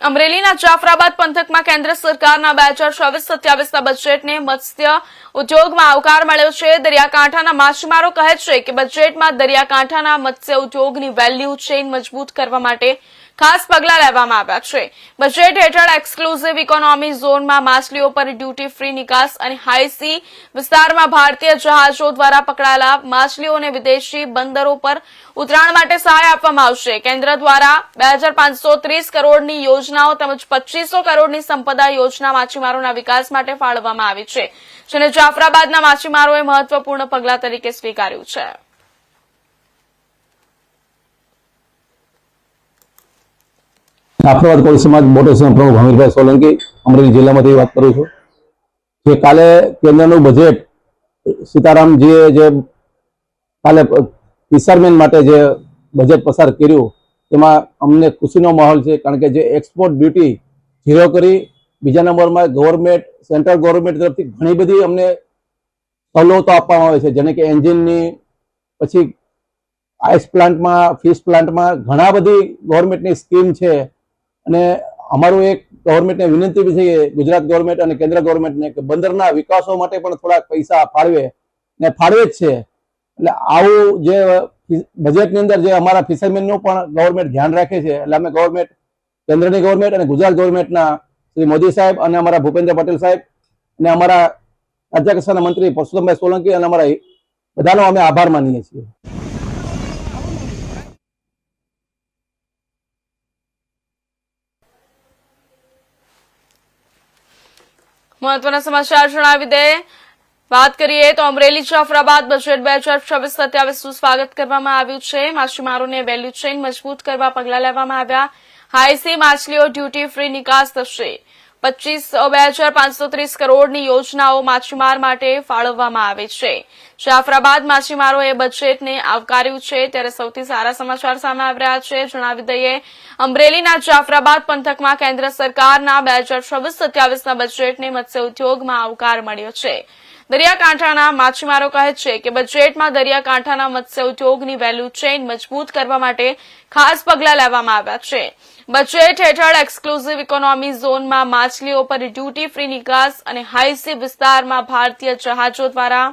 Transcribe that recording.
અમરેલીના જાફરાબાદ પંથકમાં કેન્દ્ર સરકારના બે હજાર ચોવીસ સત્યાવીસના બજેટને મત્સ્ય ઉદ્યોગમાં આવકાર મળ્યો છે. દરિયાકાંઠાના માછીમારો કહે છે કે બજેટમાં દરિયાકાંઠાના મત્સ્ય ઉદ્યોગની વેલ્યુ ચેઇન મજબૂત કરવા માટે ખાસ પગલાં લેવામાં આવ્યા છે. બજેટ હેઠળ એક્સક્લુઝિવ ઇકોનોમી ઝોનમાં માછલીઓ પર ડ્યુટી ફ્રી નિકાસ અને હાઈ સી વિસ્તારમાં ભારતીય જહાજો દ્વારા પકડાયેલા માછલીઓને વિદેશી બંદરો પર ઉતરાણ માટે સહાય આપવામાં આવશે. કેન્દ્ર દ્વારા બે હજાર પાંચસો ત્રીસ કરોડની યોજનાઓ તેમજ પચીસો કરોડની સંપદા યોજના માછીમારોના વિકાસ માટે ફાળવવામાં આવી છે, જેને જાફરાબાદના માછીમારોએ મહત્વપૂર્ણ પગલાં તરીકે સ્વીકાર્યું છે. જાફરાબાદ કોળી સમાજ મોટેશન પ્રમુખ હમીરભાઈ સોલંકી, અમરેલી જિલ્લામાંથી વાત કરું છું. જે કાલે કેન્દ્રનું બજેટ સીતારામજીએ જે કાલે ફિશરમેન માટે જે બજેટ પસાર કર્યું, તેમાં અમને ખુશીનો માહોલ છે, કારણ કે જે એક્સપોર્ટ ડ્યુટી ઝીરો કરી, બીજા નંબરમાં ગવર્મેન્ટ સેન્ટ્રલ ગવર્મેન્ટ તરફથી ઘણી બધી અમને સવલતો આપવામાં આવે છે, જેને કે એન્જિનની પછી આઈસ પ્લાન્ટમાં ફિશ પ્લાન્ટમાં ઘણા બધી ગવર્મેન્ટની સ્કીમ છે અને અમારું એક ગવર્મેન્ટને વિનંતી બી છે કે ગુજરાત ગવર્મેન્ટ અને કેન્દ્ર ગવર્મેન્ટને કે બંદરના વિકાસો માટે પણ થોડાક પૈસા ફાળવે ને ફાળવે જ છે. એટલે આવું જે બજેટની અંદર જે અમારા ફિશરમેનનું પણ ગવર્મેન્ટ ધ્યાન રાખે છે. એટલે અમે ગવર્મેન્ટ કેન્દ્રની ગવર્મેન્ટ અને ગુજરાત ગવર્મેન્ટના શ્રી મોદી સાહેબ અને અમારા ભૂપેન્દ્ર પટેલ સાહેબ અને અમારા રાજ્ય કક્ષાના મંત્રી પરસોત્તમભાઈ સોલંકી અને અમારા બધાનો અમે આભાર માનીએ છીએ. મહત્વના સમાચાર જણાવી દે. વાત કરીએ તો અમરેલી જાફરાબાદ બજેટ બે હજાર છવ્વીસ સત્યાવીસનું સ્વાગત કરવામાં આવ્યું છે. માછીમારોને વેલ્યુ ચેઇન મજબૂત કરવા પગલાં લેવામાં આવ્યા. હાઈસી માછલીઓ ડ્યુટી ફ્રી નિકાસ થશે. પચીસ, બે હજાર પાંચસો ત્રીસ કરોડની યોજનાઓ માછીમાર માટે ફાળવવામાં આવી છે. જાફરાબાદ માછીમારોએ બજેટને આવકાર્યું છે. ત્યારે સૌથી સારા સમાચાર સામે આવી રહ્યા છે. જણાવી દઈએ, અમરેલીના જાફરાબાદ પંથકમાં કેન્દ્ર સરકારના બે હજાર છવ્વીસ સત્યાવીસના બજેટને મત્સ્ય ઉદ્યોગમાં આવકાર મળ્યો છે. દરિયાકાંઠાના માછીમારો કહે છે કે બજેટમાં દરિયાકાંઠાના મત્સ્ય ઉદ્યોગની વેલ્યુ ચેઇન મજબૂત કરવા માટે ખાસ પગલાં લેવામાં આવ્યા છે. બજેટ હેઠળ એક્સક્લુઝિવ ઇકોનોમી ઝોનમાં માછલીઓ પર ડ્યુટી ફ્રી નિકાસ અને હાઈસી વિસ્તારમાં ભારતીય જહાજો દ્વારા